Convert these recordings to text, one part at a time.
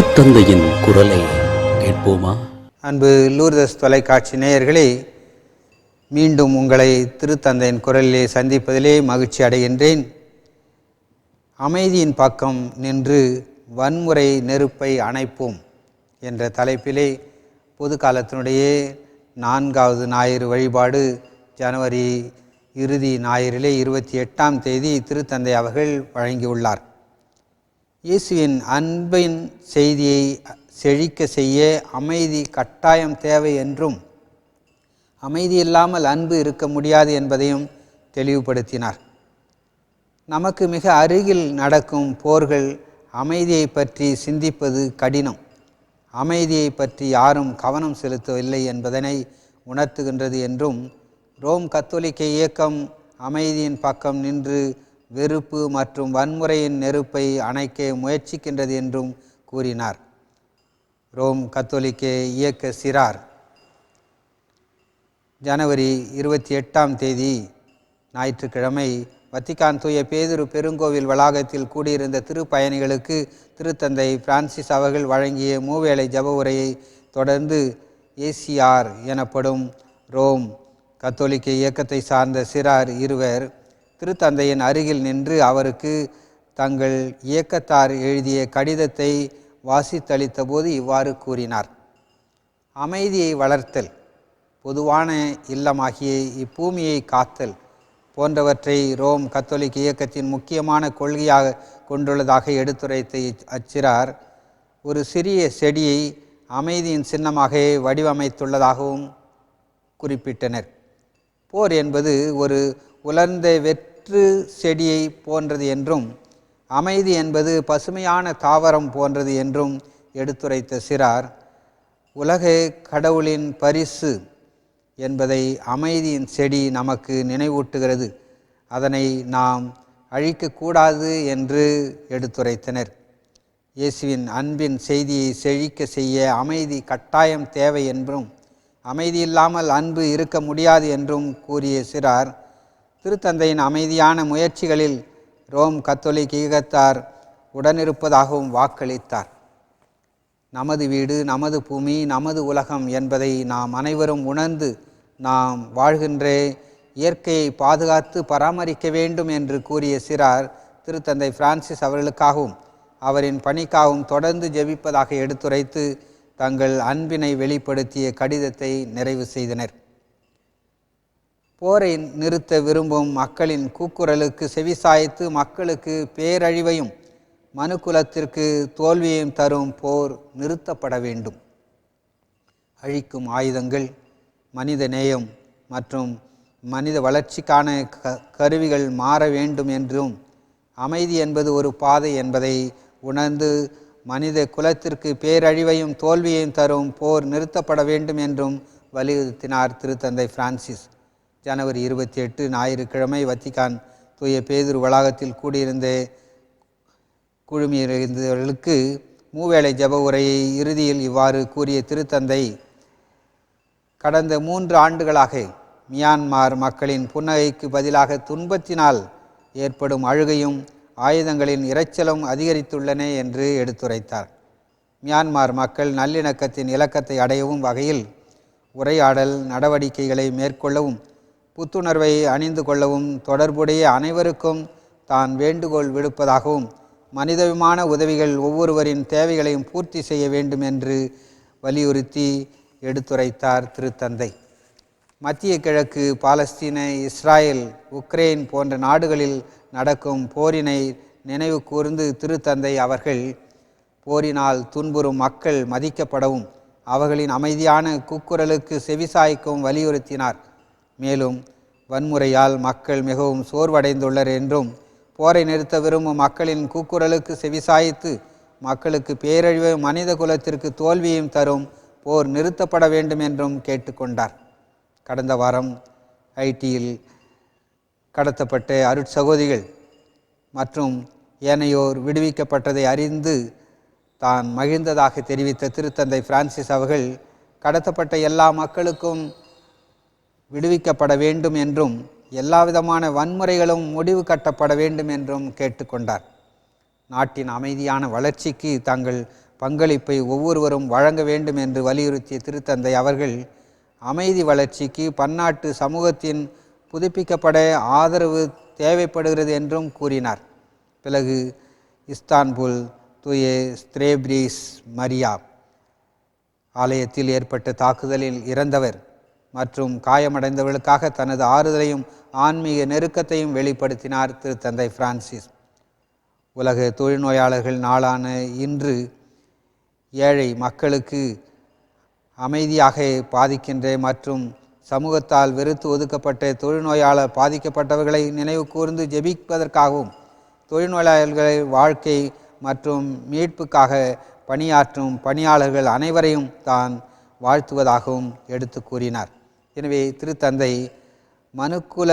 திருத்தந்தையின் குரலை கேட்போமா? அன்பு லூர்தஸ் தொலைக்காட்சி நேயர்களே மீண்டும் உங்களை திருத்தந்தையின் குரலிலே சந்திப்பதிலே மகிழ்ச்சி அடைகின்றேன். அமைதியின் பக்கம் நின்று வன்முறை நெருப்பை அணைப்போம் என்ற தலைப்பிலே பொது காலத்தினுடைய நான்காவது ஞாயிறு வழிபாடு ஜனவரி இறுதி ஞாயிறிலே இருபத்தி எட்டாம் தேதி திருத்தந்தை அவர்கள் வழங்கியுள்ளார். இயேசுவின் அன்பின் செய்தியை செழிக்க செய்ய அமைதி கட்டாயம் தேவை என்றும் அமைதி இல்லாமல் அன்பு இருக்க முடியாது என்பதையும் தெளிவுபடுத்தினார். நமக்கு மிக அருகில் நடக்கும் போர்கள் அமைதியை பற்றி சிந்திப்பது கடினம். அமைதியை பற்றி யாரும் கவனம் செலுத்தவில்லை என்பதனை உணர்த்துகின்றது என்றும் ரோம் கத்தோலிக்க இயக்கம் அமைதியின் பக்கம் நின்று வெறுப்பு மற்றும் வன்முறையின் நெருப்பை அணைக்க முயற்சிக்கின்றது என்றும் கூறினார். ரோம் கத்தோலிக்க இயக்க சிறார். ஜனவரி இருபத்தி எட்டாம் தேதி ஞாயிற்றுக்கிழமை வத்திக்கான் தூய பேதுரு பெருங்கோவில் வளாகத்தில் கூடியிருந்த திருப்பயணிகளுக்கு திருத்தந்தை பிரான்சிஸ் அவர்கள் வழங்கிய மூவேளை ஜப உரையை தொடர்ந்து ஏசிஆர் எனப்படும் ரோம் கத்தோலிக்க இயக்கத்தை சார்ந்த சிறார் இருவர் திருத்தந்தையின் அருகில் நின்று அவருக்கு தங்கள் இயக்கத்தார் எழுதிய கடிதத்தை வாசித்தளித்தபோது இவ்வாறு கூறினார். அமைதியை வளர்த்தல் பொதுவான இல்லமாகிய இப்பூமியை காத்தல் போன்றவற்றை ரோம் கத்தோலிக்க இயக்கத்தின் முக்கியமான கொள்கையாக கொண்டுள்ளதாக எடுத்துரைத்த அச்சிறார் ஒரு சிறிய செடியை அமைதியின் சின்னமாக வடிவமைத்துள்ளதாகவும் குறிப்பிட்டனர். போர் என்பது ஒரு உலர்ந்த வெற்று செடியை போன்றது என்றும் அமைதி என்பது பசுமையான தாவரம் போன்றது என்றும் எடுத்துரைத்த சிறார் உலக கடவுளின் பரிசு என்பதை அமைதியின் செடி நமக்கு நினைவூட்டுகிறது. அதனை நாம் அழிக்கக்கூடாது என்று எடுத்துரைத்தனர். இயேசுவின் அன்பின் செய்தியை செழிக்க செய்ய அமைதி கட்டாயம் தேவை என்றும் அமைதி இல்லாமல் அன்பு இருக்க முடியாது என்றும் கூறிய சிறார் திருத்தந்தையின் அமைதியான முயற்சிகளில் ரோம் கத்தோலிக் ஈகத்தார் உடனிருப்பதாகவும் வாக்களித்தார். நமது வீடு நமது பூமி நமது உலகம் என்பதை நாம் அனைவரும் உணர்ந்து நாம் வாழ்கின்ற இயற்கையை பாதுகாத்து பராமரிக்க வேண்டும் என்று கூறிய சிறார் திருத்தந்தை பிரான்சிஸ் அவர்களுக்காகவும் அவரின் பணிக்காகவும் தொடர்ந்து ஜெபிப்பதாக எடுத்துரைத்து தங்கள் அன்பினை வெளிப்படுத்திய கடிதத்தை நிறைவு செய்தனர். போரை நிறுத்த விரும்பும் மக்களின் கூக்குரலுக்கு செவிசாய்த்து மக்களுக்கு பேரழிவையும் மனுக்குலத்திற்கு தோல்வியையும் தரும் போர் நிறுத்தப்பட வேண்டும். அழிக்கும் ஆயுதங்கள் மனித நேயம் மற்றும் மனித வளர்ச்சிக்கான க கருவிகள் மாற வேண்டும் என்றும் அமைதி என்பது ஒரு பாதை என்பதை உணர்ந்து மனித குலத்திற்கு பேரழிவையும் தோல்வியையும் தரும் போர் நிறுத்தப்பட வேண்டும் என்றும் வலியுறுத்தினார் திருத்தந்தை பிரான்சிஸ். ஜனவரி இருபத்தி எட்டு ஞாயிற்றுக்கிழமை வத்திக்கான் தூய பேதுரு வளாகத்தில் கூடியிருந்த குழுமியிருந்தவர்களுக்கு மூவேளை ஜெப உரையை இறுதியில் இவ்வாறு கூறிய திருத்தந்தை கடந்த மூன்று ஆண்டுகளாக மியான்மார் மக்களின் புன்னகைக்கு பதிலாக துன்பத்தினால் ஏற்படும் அழுகையும் ஆயுதங்களின் இரைச்சலும் அதிகரித்துள்ளன என்று எடுத்துரைத்தார். மியான்மார் மக்கள் நல்லிணக்கத்தின் இலக்கத்தை அடையவும் வகையில் உரையாடல் நடவடிக்கைகளை மேற்கொள்ளவும் புத்துணர்வை அணிந்து கொள்ளவும் தொடர்புடைய அனைவருக்கும் தான் வேண்டுகோள் விடுப்பதாகவும் மனிதவிமான உதவிகள் ஒவ்வொருவரின் தேவைகளையும் பூர்த்தி செய்ய வேண்டும் என்று வலியுறுத்தி எடுத்துரைத்தார் திருத்தந்தை. மத்திய கிழக்கு பாலஸ்தீன இஸ்ராயல் உக்ரைன் போன்ற நாடுகளில் நடக்கும் போரினை நினைவு கூர்ந்து திருத்தந்தை அவர்கள் போரினால் துன்புறும் மக்கள் மதிக்கப்படவும் அவர்களின் அமைதியான குக்குரலுக்கு செவிசாய்க்கவும் வலியுறுத்தினார். மேலும் வன்முறையால் மக்கள் மிகவும் சோர்வடைந்துள்ளர் என்றும் போரை நிறுத்த விரும்பும் மக்களின் கூக்குரலுக்கு செவிசாய்த்து மக்களுக்கு பேரழிவு மனித குலத்திற்கு தோல்வியும் தரும் போர் நிறுத்தப்பட வேண்டும் என்றும் கேட்டுக்கொண்டார். கடந்த வாரம் ஐடியில் கடத்தப்பட்ட அருட்சகோதிகள் மற்றும் ஏனையோர் விடுவிக்கப்பட்டதை அறிந்து தான் மகிழ்ந்ததாக தெரிவித்த திருத்தந்தை பிரான்சிஸ் அவர்கள் கடத்தப்பட்ட எல்லா மக்களுக்கும் விடுவிக்கப்பட வேண்டும் என்றும் எல்லாவிதமான வன்முறைகளும் முடிவு கட்டப்பட வேண்டும் என்றும் கேட்டுக்கொண்டார். நாட்டின் அமைதியான வளர்ச்சிக்கு தங்கள் பங்களிப்பை ஒவ்வொருவரும் வழங்க வேண்டும் என்று வலியுறுத்திய திருத்தந்தை அவர்கள் அமைதி வளர்ச்சிக்கு பன்னாட்டு சமூகத்தின் புதுப்பிக்கப்பட ஆதரவு தேவைப்படுகிறது என்றும் கூறினார். பிறகு இஸ்தான்புல் தூய ஸ்திரேப்ரீஸ் மரியா ஆலயத்தில் ஏற்பட்ட தாக்குதலில் இறந்தவர் மற்றும் காயமடைந்தவர்களுக்காக தனது ஆறுதலையும் ஆன்மீக நெருக்கத்தையும் வெளிப்படுத்தினார் திருத்தந்தை பிரான்சிஸ். உலக தொழில்நோயாளர்கள் நாளான இன்று ஏழை மக்களுக்கு அமைதியாக பாதிக்கின்ற மற்றும் சமூகத்தால் வெறுத்து ஒதுக்கப்பட்ட தொழில்நோயாளர் பாதிக்கப்பட்டவர்களை நினைவு கூர்ந்து ஜெபிப்பதற்காகவும் தொழில்நோயாளர்களை வாழ்க்கை மற்றும் மீட்புக்காக பணியாற்றும் பணியாளர்கள் அனைவரையும் தான் வாழ்த்துவதாகவும் எடுத்து கூறினார். எனவே திருத்தந்தை மனுக்குல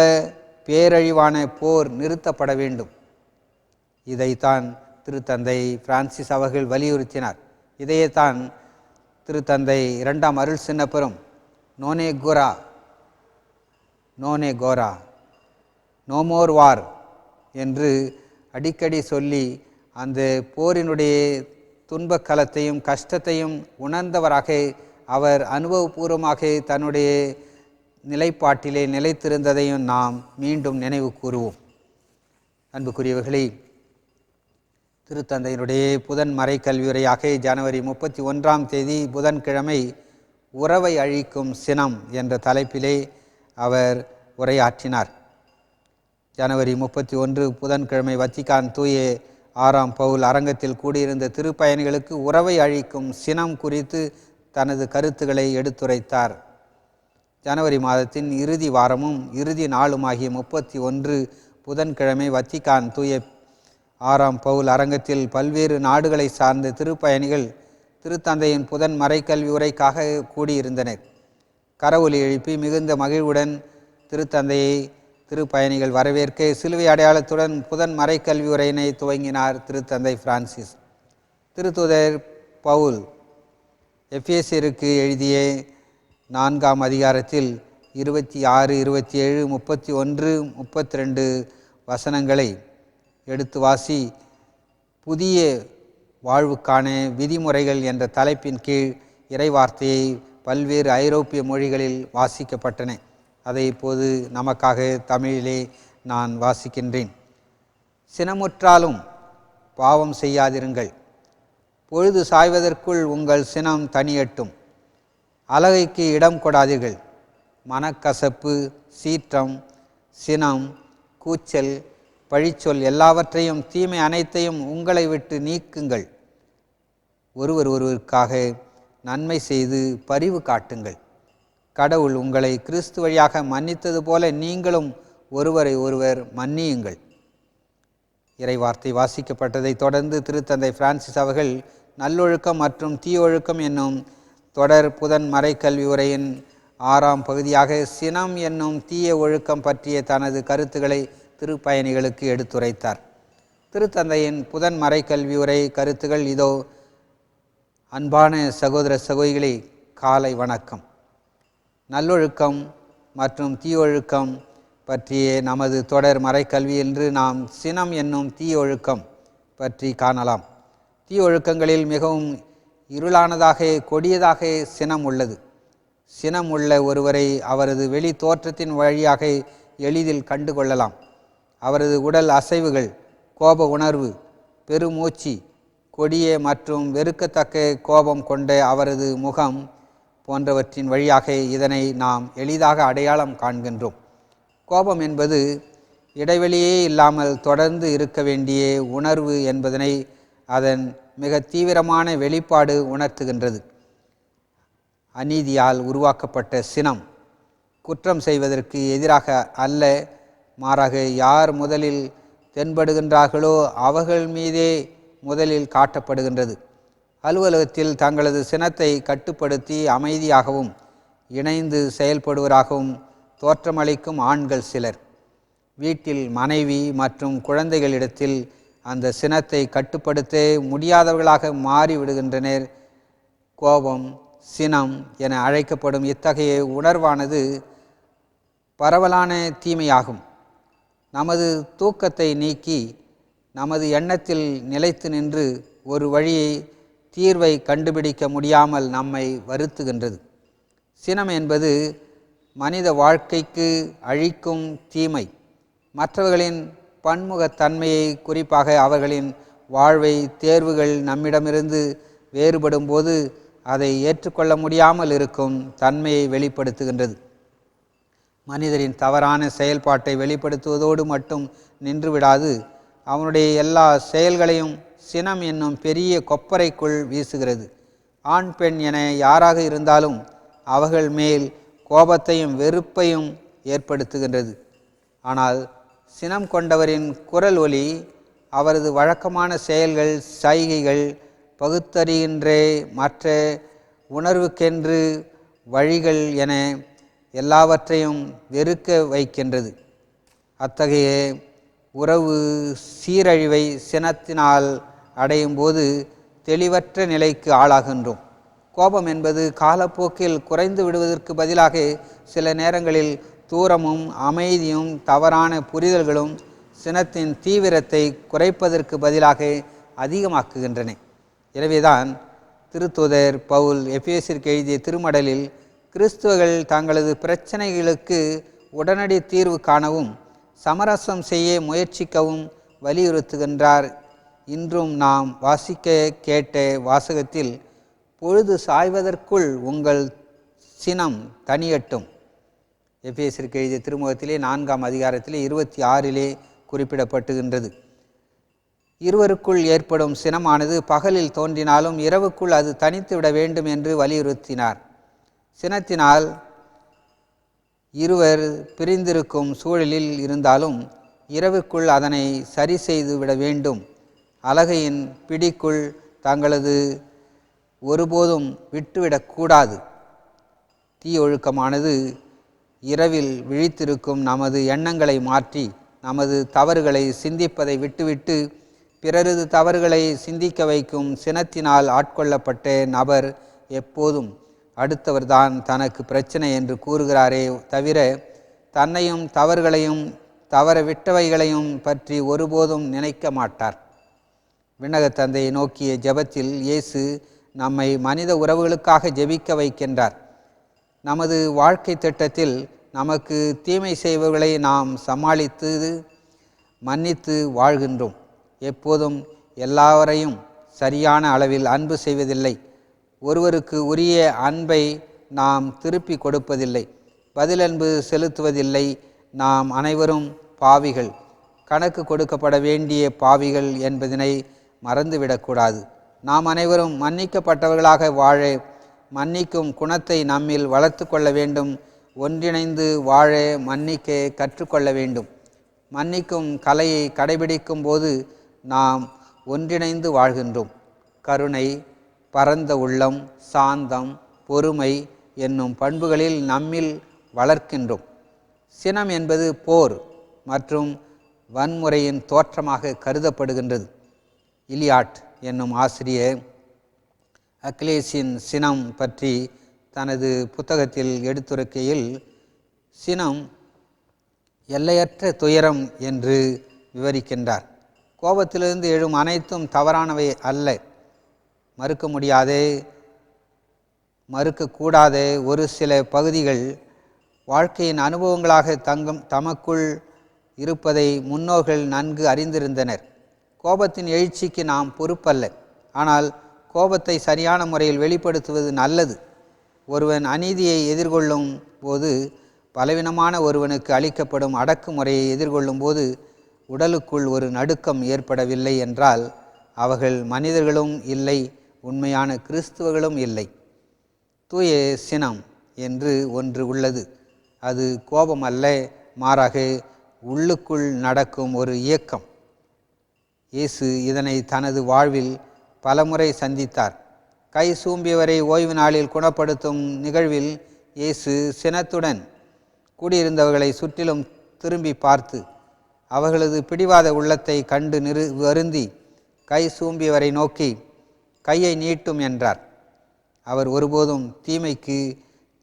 பேரழிவான போர் நிறுத்தப்பட வேண்டும். இதைத்தான் திருத்தந்தை பிரான்சிஸ் அவர்கள் வலியுறுத்தினார். இதையேத்தான் திருத்தந்தை இரண்டாம் அருள் சின்னப்பெரும் நோனே குரா நோனே கோரா நோமோர் வார் என்று அடிக்கடி சொல்லி அந்த போரினுடைய துன்பக் கலத்தையும் கஷ்டத்தையும் உணர்ந்தவராக அவர் அனுபவபூர்வமாக தன்னுடைய நிலைப்பாட்டிலே நிலைத்திருந்ததையும் நாம் மீண்டும் நினைவு கூறுவோம். அன்புக்குரியவர்களே திருத்தந்தையினுடைய புதன் மறை கல்வியுரையாக ஜனவரி முப்பத்தி ஒன்றாம் தேதி புதன்கிழமை உறவை அழிக்கும் சினம் என்ற தலைப்பிலே அவர் உரையாற்றினார். ஜனவரி முப்பத்தி ஒன்று புதன்கிழமை வத்திக்கான் தூய ஆறாம் பவுல் அரங்கத்தில் கூடியிருந்த திருப்பயணிகளுக்கு உறவை அழிக்கும் சினம் குறித்து தனது கருத்துக்களை எடுத்துரைத்தார். ஜனவரி மாதத்தின் இறுதி வாரமும் இறுதி நாளுமாகிய முப்பத்தி ஒன்று புதன்கிழமை வத்திக்கான் தூய ஆறாம் பவுல் அரங்கத்தில் பல்வேறு நாடுகளை சார்ந்த திருப்பயணிகள் திருத்தந்தையின் புதன் மறைக்கல்வி உரைக்காக கூடியிருந்தனர். கரவொலி எழுப்பி மிகுந்த மகிழ்வுடன் திருத்தந்தையை திருப்பயணிகள் வரவேற்க சிலுவை அடையாளத்துடன் புதன் மறைக்கல்வி உரையினை துவங்கினார் திருத்தந்தை பிரான்சிஸ். திருத்துதர் பவுல் எஃப்எஸ்இருக்கு எழுதிய நான்காம் அதிகாரத்தில் இருபத்தி ஆறு இருபத்தி ஏழு முப்பத்தி ஒன்று முப்பத்தி ரெண்டு வசனங்களை எடுத்து வாசி புதிய வாழ்வுக்கான விதிமுறைகள் என்ற தலைப்பின் கீழ் இறைவார்த்தையை பல்வேறு ஐரோப்பிய மொழிகளில் வாசிக்கப்பட்டன. அதை இப்போது நமக்காக தமிழிலே நான் வாசிக்கின்றேன். சினமுற்றாலும் பாவம் செய்யாதிருங்கள். பொழுது சாய்வதற்குள் உங்கள் சினம் தனியட்டும். அழகைக்கு இடம் கொடாதீர்கள். மனக்கசப்பு சீற்றம் சினம் கூச்சல் பழிச்சொல் எல்லாவற்றையும் தீமை அனைத்தையும் உங்களை விட்டு நீக்குங்கள். ஒருவர் ஒருவருக்காக நன்மை செய்து பரிவு காட்டுங்கள். கடவுள் உங்களை கிறிஸ்து வழியாக மன்னித்தது போல நீங்களும் ஒருவரை ஒருவர் மன்னியுங்கள். இறைவார்த்தை வாசிக்கப்பட்டதை தொடர்ந்து திருத்தந்தை பிரான்சிஸ் அவர்கள் நல்லொழுக்கம் மற்றும் தீயொழுக்கம் என்னும் தொடர் புதன் மறைக்கல்வி உரையின் ஆறாம் பகுதியாக சினம் என்னும் தீய ஒழுக்கம் பற்றிய தனது கருத்துக்களை திருப்பயணிகளுக்கு எடுத்துரைத்தார். திருத்தந்தையின் புதன் மறைக்கல்வி உரை கருத்துகள் இதோ அன்பான சகோதர சகோதரிகளே காலை வணக்கம். நல்லொழுக்கம் மற்றும் தீயொழுக்கம் பற்றிய நமது தொடர் மறைக்கல்வி என்று நாம் சினம் என்னும் தீயொழுக்கம் பற்றி காணலாம். தீயொழுக்கங்களில் மிகவும் இருளானதாக கொடியதாக சினம் உள்ளது. சினம் உள்ள ஒருவரை அவரது வெளி தோற்றத்தின் வழியாக எளிதில் கண்டுகொள்ளலாம். அவரது உடல் அசைவுகள் கோப உணர்வு பெருமூச்சு கொடிய மற்றும் வெறுக்கத்தக்க கோபம் கொண்ட அவரது முகம் போன்றவற்றின் வழியாக இதனை நாம் எளிதாக அடையாளம் காண்கின்றோம். கோபம் என்பது இடைவெளியே இல்லாமல் தொடர்ந்து இருக்க வேண்டிய உணர்வு என்பதனை அதன் மிக தீவிரமான வெளிப்பாடு உணர்த்துகின்றது. அநீதியால் உருவாக்கப்பட்ட சினம் குற்றம் செய்வதற்கு எதிராக அல்ல. மாறாக யார் முதலில் தென்படுகின்றார்களோ அவர்கள் மீதே முதலில் காட்டப்படுகின்றது. அலுவலகத்தில் தங்களது சினத்தை கட்டுப்படுத்தி அமைதியாகவும் இணைந்து செயல்படுவராகவும் தோற்றமளிக்கும் ஆண்கள் சிலர். வீட்டில் மனைவி மற்றும் குழந்தைகளிடத்தில் அந்த சினத்தை கட்டுப்படுத்த முடியாதவர்களாக மாறிவிடுகின்றனர் கோபம் சினம் என அழைக்கப்படும் இத்தகைய உணர்வானது பரவலான தீமையாகும். நமது தூக்கத்தை நீக்கி நமது எண்ணத்தில் நிலைத்து நின்று ஒரு வழியை தீர்வை கண்டுபிடிக்க முடியாமல் நம்மை வருத்துகின்றது. சினம் என்பது மனித வாழ்க்கைக்கு அழிக்கும் தீமை. மற்றவர்களின் பன்முகத்தன்மையை குறிப்பாக அவர்களின் வாழ்வை தேர்வுகள் நம்மிடமிருந்து வேறுபடும் போது அதை ஏற்றுக்கொள்ள முடியாமல் இருக்கும் தன்மையை வெளிப்படுத்துகின்றது. மனிதரின் தவறான செயல்பாட்டை வெளிப்படுத்துவதோடு மட்டும் நின்றுவிடாது அவனுடைய எல்லா செயல்களையும் சினம் என்னும் பெரிய கொப்பரைக்குள் வீசுகிறது. ஆண் பெண் என யாராக இருந்தாலும் அவர்கள் மேல் கோபத்தையும் வெறுப்பையும் ஏற்படுத்துகின்றது. ஆனால் சினம் கொண்டவரின் குரல் ஒலி அவரது வழக்கமான செயல்கள் சைகைகள் பகுத்தறிகின்றே மற்ற உணர்வுக்கென்று வழிகள் என எல்லாவற்றையும் வெறுக்க வைக்கின்றது. அத்தகைய உறவு சீரழிவை சினத்தினால் அடையும் போது தெளிவற்ற நிலைக்கு ஆளாகின்றோம். கோபம் என்பது காலப்போக்கில் குறைந்து விடுவதற்கு பதிலாக சில நேரங்களில் தூரமும் அமைதியும் தவறான புரிதல்களும் சினத்தின் தீவிரத்தை குறைப்பதற்கு பதிலாக அதிகமாக்குகின்றன. எனவேதான் திருத்துதர் பவுல் எபேசிற்கு எழுதிய திருமடலில் கிறிஸ்துவர்கள் தங்களது பிரச்சனைகளுக்கு உடனடி தீர்வு காணவும் சமரசம் செய்ய முயற்சிக்கவும் வலியுறுத்துகின்றார். இன்றும் நாம் வாசிக்க கேட்ட வாசகத்தில் பொழுது சாய்வதற்குள் உங்கள் சினம் தனியட்டும். எபேசிற்கு எழுதிய திருமுகத்திலே நான்காம் அதிகாரத்திலே இருபத்தி ஆறிலே குறிப்பிடப்பட்டுகின்றது. இருவருக்குள் ஏற்படும் சினமானது பகலில் தோன்றினாலும் இரவுக்குள் அது தனித்து விட வேண்டும் என்று வலியுறுத்தினார். சினத்தினால் இருவர் பிரிந்திருக்கும் சூழலில் இருந்தாலும் இரவுக்குள் அதனை சரி செய்து விட வேண்டும். அலகையின் பிடிக்குள் தங்களது ஒருபோதும் விட்டுவிடக்கூடாது. தீ ஒழுக்கமானது இரவில் விழித்திருக்கும் நமது எண்ணங்களை மாற்றி நமது தவறுகளை சிந்திப்பதை விட்டுவிட்டு பிறரது தவறுகளை சிந்திக்க வைக்கும் சினத்தினால் ஆட்கொள்ளப்பட்ட நபர் எப்போதும் அடுத்தவர்தான் தனக்கு பிரச்சனை என்று கூறுகிறாரே தவிர தன்னையும் தவறுகளையும் தவற விட்டவைகளையும் பற்றி ஒருபோதும் நினைக்க மாட்டார். விண்ணகத்தந்தையை நோக்கிய ஜெபத்தில் இயேசு நம்மை மனித உறவுகளுக்காக ஜெபிக்க வைக்கின்றார். நமது வாழ்க்கை திட்டத்தில் நமக்கு தீமை செய்பவர்களை நாம் சமாளித்து மன்னித்து வாழ்கின்றோம். எப்போதும் எல்லாவரையும் சரியான அளவில் அன்பு செய்வதில்லை. ஒருவருக்கு உரிய அன்பை நாம் திருப்பி கொடுப்பதில்லை. பதிலன்பு செலுத்துவதில்லை நாம் அனைவரும் பாவிகள். கணக்கு கொடுக்கப்பட வேண்டிய பாவிகள் என்பதனை மறந்துவிடக்கூடாது. நாம் அனைவரும் மன்னிக்கப்பட்டவர்களாக வாழ மன்னிக்கும் குணத்தை நம்மில் வளர்த்து கொள்ள வேண்டும். ஒன்றிணைந்து வாழ மன்னிக்க கற்றுக்கொள்ள வேண்டும். மன்னிக்கும் கலையை கடைபிடிக்கும் போது நாம் ஒன்றிணைந்து வாழ்கின்றோம். கருணை பரந்த உள்ளம் சாந்தம் பொறுமை என்னும் பண்புகளில் நம்மில் வளர்க்கின்றோம். சினம் என்பது போர் மற்றும் வன்முறையின் தோற்றமாக கருதப்படுகின்றது. இலியாட் என்னும் ஆசிரியர் அக்லேசின் சினம் பற்றி தனது புத்தகத்தில் எடுத்துரைக்கையில் சினம் எல்லையற்ற துயரம் என்று விவரிக்கின்றார். கோபத்திலிருந்து எழும் அனைத்தும் தவறானவை அல்ல. மறுக்க முடியாதே மறுக்கக்கூடாத ஒரு சில பகுதிகள் வாழ்க்கையின் அனுபவங்களாக தங்கும் தமக்குள் இருப்பதை முன்னோர்கள் நன்கு அறிந்திருந்தனர். கோபத்தின் எழுச்சிக்கு நாம் பொறுப்பல்ல. ஆனால் கோபத்தை சரியான முறையில் வெளிப்படுத்துவது நல்லது. ஒருவன் அநீதியை எதிர்கொள்ளும் போது பலவீனமான ஒருவனுக்கு அளிக்கப்படும் அடக்குமுறையை எதிர்கொள்ளும் போது உடலுக்குள் ஒரு நடுக்கம் ஏற்படவில்லை என்றால் அவர்கள் மனிதர்களும் இல்லை உண்மையான கிறிஸ்துவர்களும் இல்லை. தூய சினம் என்று ஒன்று உள்ளது. அது கோபம் அல்ல மாறாக உள்ளுக்குள் நடக்கும் ஒரு இயக்கம். இயேசு இதனை தனது வாழ்வில் பலமுறை சந்தித்தார். கை சூம்பியவரை ஓய்வு நாளில் குணப்படுத்தும் நிகழ்வில் இயேசு சினத்துடன் கூடியிருந்தவர்களை சுற்றிலும் திரும்பி பார்த்து அவர்களது பிடிவாத உள்ளத்தை கண்டு நிறு வருந்தி கை சூம்பியவரை நோக்கி கையை நீட்டும் என்றார். அவர் ஒருபோதும் தீமைக்கு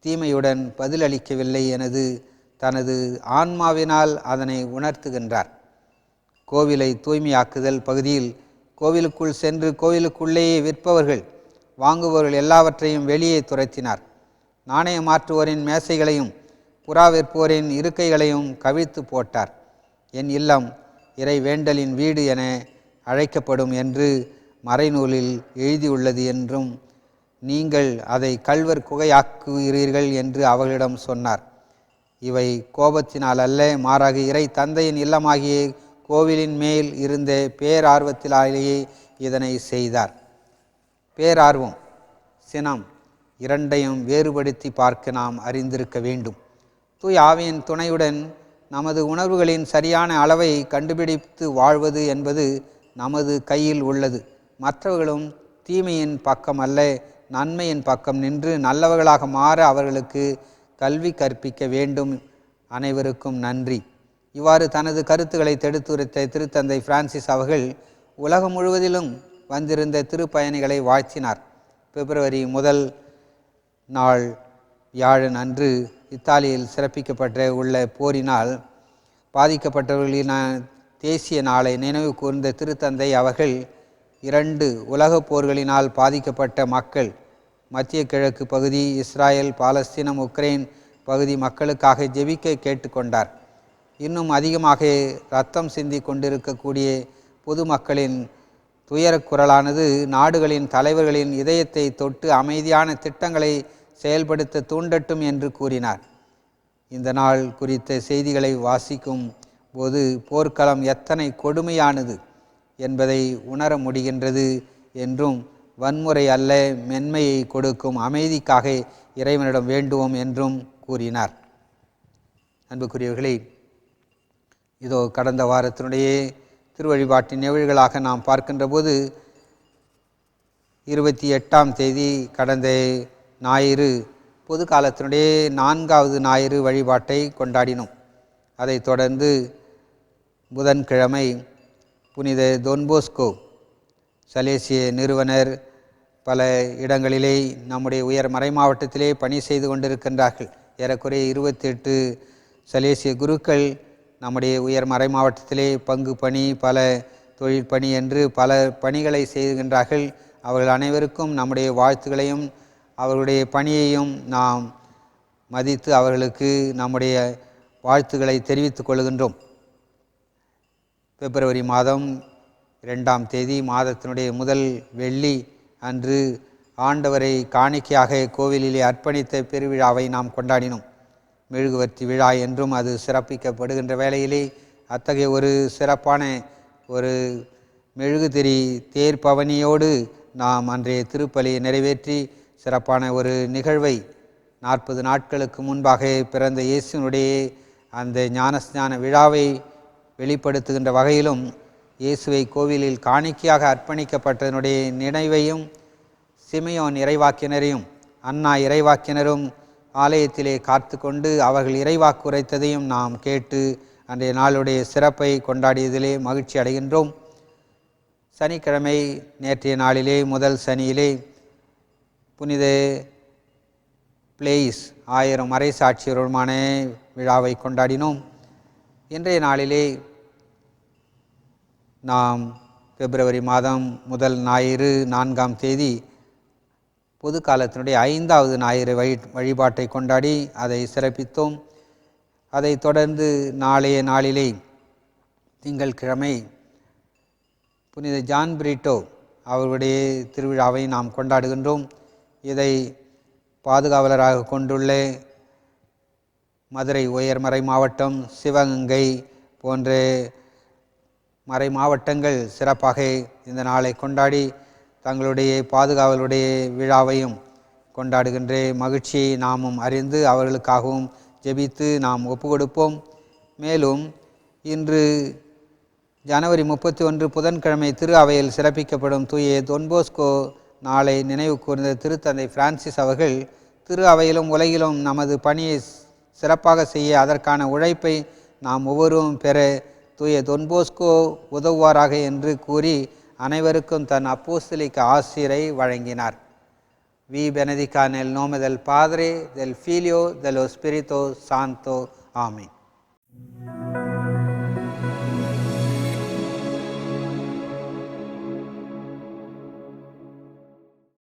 தீமையுடன் பதிலளிக்கவில்லை எனது தனது ஆன்மாவினால் அதனை உணர்த்துகின்றார். கோவிலை தூய்மையாக்குதல் பகுதியில் கோவிலுக்குள் சென்று கோவிலுக்குள்ளேயே விற்பவர்கள் வாங்குபவர்கள் எல்லாவற்றையும் வெளியே துரத்தினார். நாணய மாற்றுவோரின் மேசைகளையும் புறா விற்போரின் இருக்கைகளையும் கவிழ்த்து போட்டார். என் இல்லம் இறை வேண்டலின் வீடு என அழைக்கப்படும் என்று மறைநூலில் எழுதியுள்ளது என்றும் நீங்கள் அதை கல்வர் குகையாக்குகிறீர்கள் என்று அவர்களிடம் சொன்னார். இவை கோபத்தினால் அல்ல மாறாக இறை தந்தையின் இல்லமாகிய கோவிலின் மேல் இருந்த பேரார்வத்தினாலேயே இதனை செய்தார். பேரார்வம் சினம் இரண்டையும் வேறுபடுத்தி பார்க்க நாம் அறிந்திருக்க வேண்டும். தூய் ஆவியின் துணையுடன் நமது உணர்வுகளின் சரியான அளவை கண்டுபிடித்து வாழ்வது என்பது நமது கையில் உள்ளது. மற்றவர்களும் தீமையின் பக்கம் அல்ல நன்மையின் பக்கம் நின்று நல்லவர்களாக மாற அவர்களுக்கு கல்வி கற்பிக்க வேண்டும். அனைவருக்கும் நன்றி. இவ்வாறு தனது கருத்துக்களை தெடுத்துரைத்த திருத்தந்தை பிரான்சிஸ் அவர்கள் உலகம் முழுவதிலும் வந்திருந்த திருப்பயணிகளை வாழ்த்தினார். பிப்ரவரி முதல் நாள் வியாழன் அன்று இத்தாலியில் சிறப்பிக்கப்பட்ட உள்ள போரினால் பாதிக்கப்பட்டவர்களின் தேசிய நாளை நினைவு கூர்ந்த திருத்தந்தை அவர்கள் இரண்டு உலகப் போர்களினால் பாதிக்கப்பட்ட மக்கள் மத்திய கிழக்கு பகுதி இஸ்ராயல் பாலஸ்தீனம் உக்ரைன் பகுதி மக்களுக்காக ஜெபிக்க கேட்டுக்கொண்டார். இன்னும் அதிகமாக ரத்தம் சிந்தி கொண்டிருக்கக்கூடிய பொதுமக்களின் துயரக் குரலானது நாடுகளின் தலைவர்களின் இதயத்தை தொட்டு அமைதியான திட்டங்களை செயல்படுத்த தூண்டட்டும் என்று கூறினார். இந்த நாள் குறித்த செய்திகளை வாசிக்கும் போது போர்க்களம் எத்தனை கொடுமையானது என்பதை உணர முடிகின்றது என்றும் வன்முறை அல்ல மென்மையை கொடுக்கும் அமைதிக்காக இறைவனிடம் வேண்டுவோம் என்றும் கூறினார். அன்புக்குரியவர்களே இதோ கடந்த வாரத்தினுடைய திருவழிபாட்டின் நிகழ்வுகளாக நாம் பார்க்கின்ற போது இருபத்தி எட்டாம் தேதி கடந்த ஞாயிறு பொது காலத்தினுடைய நான்காவது ஞாயிறு வழிபாட்டை கொண்டாடினோம். அதைத் தொடர்ந்து புதன்கிழமை புனித தொன்போஸ்கோ சலேசிய நிறுவனர் பல இடங்களிலே நம்முடைய உயர் மறை மாவட்டத்திலே பணி செய்து கொண்டிருக்கின்றார்கள். ஏறக்குறைய இருபத்தி எட்டு சலேசிய குருக்கள் நம்முடைய உயர் மறை மாவட்டத்திலே பங்கு பணி பல தொழில் பணி என்று பல பணிகளை செய்கின்றார்கள். அவர்கள் அனைவருக்கும் நம்முடைய வாழ்த்துக்களையும் அவர்களுடைய பணியையும் நாம் மதித்து அவர்களுக்கு நம்முடைய வாழ்த்துக்களை தெரிவித்துக் கொள்கின்றோம். பிப்ரவரி மாதம் இரண்டாம் தேதி மாதத்தினுடைய முதல் வெள்ளி அன்று ஆண்டவரை காணிக்கையாக கோவிலிலே அர்ப்பணித்த பெருவிழாவை நாம் கொண்டாடினோம். மெழுகுவர்த்தி விழா என்றும் அது சிறப்பிக்கப்படுகின்ற வேளையிலே அத்தகைய ஒரு சிறப்பான ஒரு மெழுகுதிரி தேர் பவனியோடு நாம் அன்றைய திருப்பலியை நிறைவேற்றி சிறப்பான ஒரு நிகழ்வை நாற்பது நாட்களுக்கு முன்பாக பிறந்த இயேசுனுடைய அந்த ஞானஸ்நான விழாவை வெளிப்படுத்துகின்ற வகையிலும் இயேசுவை கோவிலில் காணிக்கையாக அர்ப்பணிக்கப்பட்டதனுடைய நினைவையும் சிமையோன் இறைவாக்கினரையும் அண்ணா இறைவாக்கினரும் ஆலயத்திலே காத்து கொண்டு அவர்கள் இறைவாக்கு உரைத்ததையும் நாம் கேட்டு அன்றைய நாளுடைய சிறப்பை கொண்டாடியதிலே மகிழ்ச்சி அடைகின்றோம். சனிக்கிழமை நேற்றைய நாளிலே முதல் சனியிலே புனித பிளேஸ் ஆயிரம் மறை சாட்சியருமான விழாவை கொண்டாடினோம். இன்றைய நாளிலே நாம் பிப்ரவரி மாதம் முதல் ஞாயிறு நான்காம் தேதி பொது காலத்தினுடைய ஐந்தாவது ஞாயிறு வழி வழிபாட்டை கொண்டாடி அதை சிறப்பித்தோம். அதைத் தொடர்ந்து நாளைய நாளிலே திங்கள்கிழமை புனித ஜான் பிரிட்டோ அவருடைய திருவிழாவை நாம் கொண்டாடுகின்றோம். இதை பாதுகாவலராக கொண்டுள்ள மதுரை உயர்மறை மாவட்டம் சிவகங்கை போன்ற மறை மாவட்டங்கள் சிறப்பாக இந்த நாளை கொண்டாடி தங்களுடைய பாதுகாவலுடைய விழாவையும் கொண்டாடுகின்ற மகிழ்ச்சியை நாமும் அறிந்து அவர்களுக்காகவும் ஜெபித்து நாம் ஒப்பு கொடுப்போம் மேலும் இன்று ஜனவரி முப்பத்தி ஒன்று புதன்கிழமை திரு அவையில் சிறப்பிக்கப்படும் தூய தொன்போஸ்கோ நாளை நினைவு கூர்ந்த திருத்தந்தை பிரான்சிஸ் அவர்கள் திரு அவையிலும் உலகிலும் நமது பணியை சிறப்பாக செய்ய அதற்கான உழைப்பை நாம் ஒவ்வொருவரும் பெற தூய தொன்போஸ்கோ உதவுவாராக என்று கூறி அனைவருக்கும் தன் அப்போஸ்தலிக்க ஆசிரியரை வழங்கினார் Vi benedica nel nome del Padre, del Figlio, dello Spirito Santo. Amen.